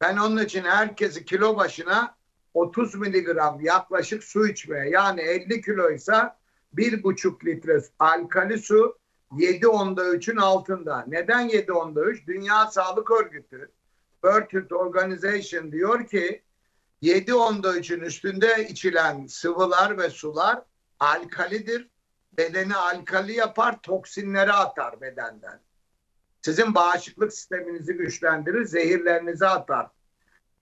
Ben onun için herkesi kilo başına 30 miligram yaklaşık su içmeye yani 50 kiloysa bir buçuk litre alkali su 7 onda 3'ün altında. Neden 7 onda 3? Dünya Sağlık Örgütü World Health Organization diyor ki 7 onda 3'ün üstünde içilen sıvılar ve sular alkalidir. Bedeni alkali yapar, toksinleri atar bedenden. Sizin bağışıklık sisteminizi güçlendirir, zehirlerinizi atar.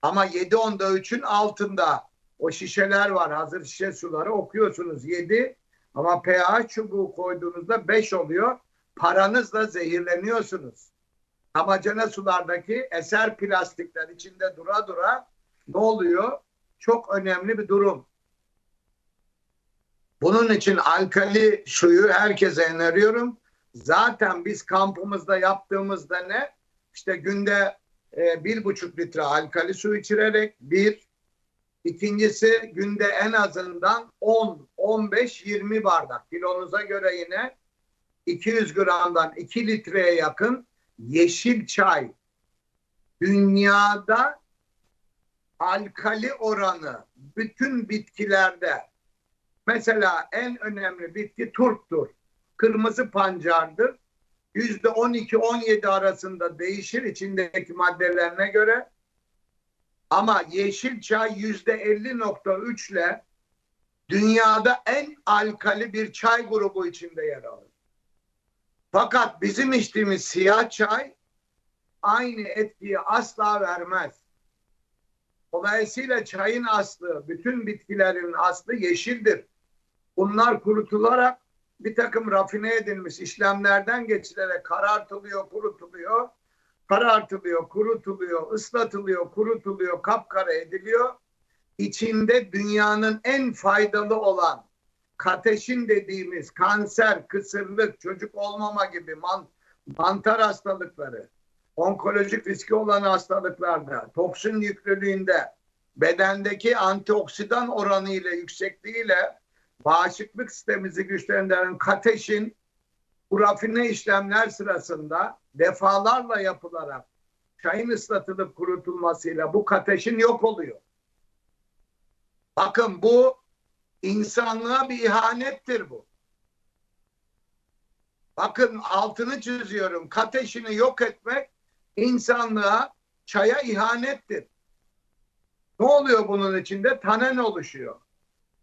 Ama 7 onda 3'ün altında o şişeler var, hazır şişe suları okuyorsunuz 7 ama pH çubuğu koyduğunuzda 5 oluyor. Paranızla zehirleniyorsunuz. Amacana sulardaki eser plastikler içinde dura dura ne oluyor? Çok önemli bir durum. Bunun için alkali suyu herkese öneriyorum. Zaten biz kampımızda yaptığımızda ne? İşte günde e, bir buçuk litre alkali su içirerek bir. İkincisi günde en azından 10, 15, 20 bardak. Kilonuza göre yine 200 gramdan 2 litreye yakın yeşil çay. Dünyada alkali oranı bütün bitkilerde mesela en önemli bitki turptur. Kırmızı pancardır. Yüzde 12-17 arasında değişir içindeki maddelerine göre. Ama yeşil çay yüzde 50.3 ile dünyada en alkali bir çay grubu içinde yer alır. Fakat bizim içtiğimiz siyah çay aynı etkiyi asla vermez. Dolayısıyla çayın aslı, bütün bitkilerin aslı yeşildir. Bunlar kurutularak bir takım rafine edilmiş işlemlerden geçilerek karartılıyor, kurutuluyor, karartılıyor, kurutuluyor, ıslatılıyor, kurutuluyor, kapkara ediliyor. İçinde dünyanın en faydalı olan kateşin dediğimiz kanser, kısırlık, çocuk olmama gibi man, mantar hastalıkları, onkolojik riski olan hastalıklarda, toksin yüklülüğünde, bedendeki antioksidan oranı ile yüksekliğiyle bağışıklık sistemimizi güçlendiren kateşin bu rafine işlemler sırasında defalarla yapılarak çayın ıslatılıp kurutulmasıyla bu kateşin yok oluyor. Bakın bu insanlığa bir ihanettir bu. Bakın altını çiziyorum. Kateşini yok etmek insanlığa çaya ihanettir. Ne oluyor bunun içinde? Tanen oluşuyor.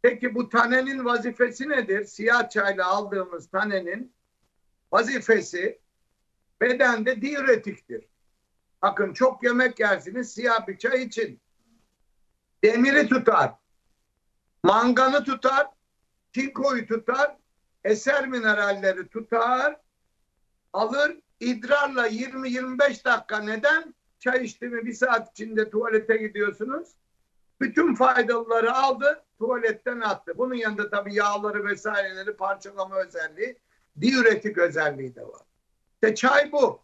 Peki bu tanenin vazifesi nedir? Siyah çayla aldığımız tanenin vazifesi bedende diüretiktir. Bakın çok yemek yersiniz siyah bir çay için. Demiri tutar. Manganı tutar. Çinkoyu tutar. Eser mineralleri tutar. Alır idrarla 20-25 dakika neden? Çay içtiğimi bir saat içinde tuvalete gidiyorsunuz. Bütün faydalıları aldı, tuvaletten attı. Bunun yanında tabii yağları vesaireleri parçalama özelliği, diüretik özelliği de var. İşte çay bu.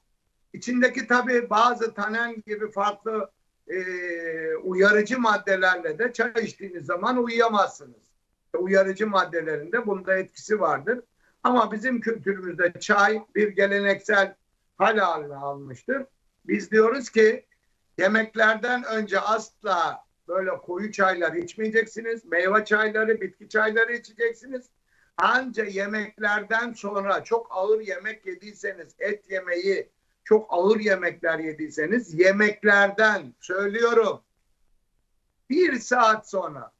İçindeki tabii bazı tanen gibi farklı e, uyarıcı maddelerle de çay içtiğiniz zaman uyuyamazsınız. Uyarıcı maddelerinde bunda etkisi vardır. Ama bizim kültürümüzde çay bir geleneksel hal haline almıştır. Biz diyoruz ki yemeklerden önce asla böyle koyu çaylar içmeyeceksiniz. Meyve çayları, bitki çayları içeceksiniz. Anca yemeklerden sonra çok ağır yemek yediyseniz, et yemeği, çok ağır yemekler yediyseniz yemeklerden söylüyorum bir saat sonra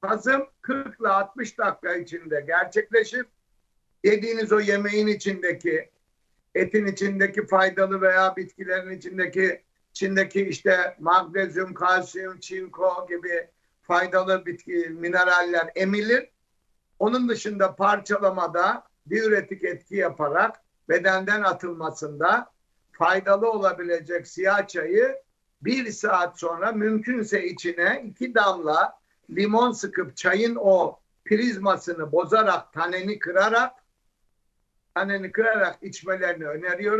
hazım 40 ile 60 dakika içinde gerçekleşir. Yediğiniz o yemeğin içindeki etin içindeki faydalı veya bitkilerin içindeki içindeki işte magnezyum, kalsiyum, çinko gibi faydalı bitki mineraller emilir. Onun dışında parçalamada diüretik etki yaparak bedenden atılmasında faydalı olabilecek siyah çayı bir saat sonra mümkünse içine iki damla limon sıkıp çayın o prizmasını bozarak taneni kırarak taneni kırarak içmelerini öneriyorum.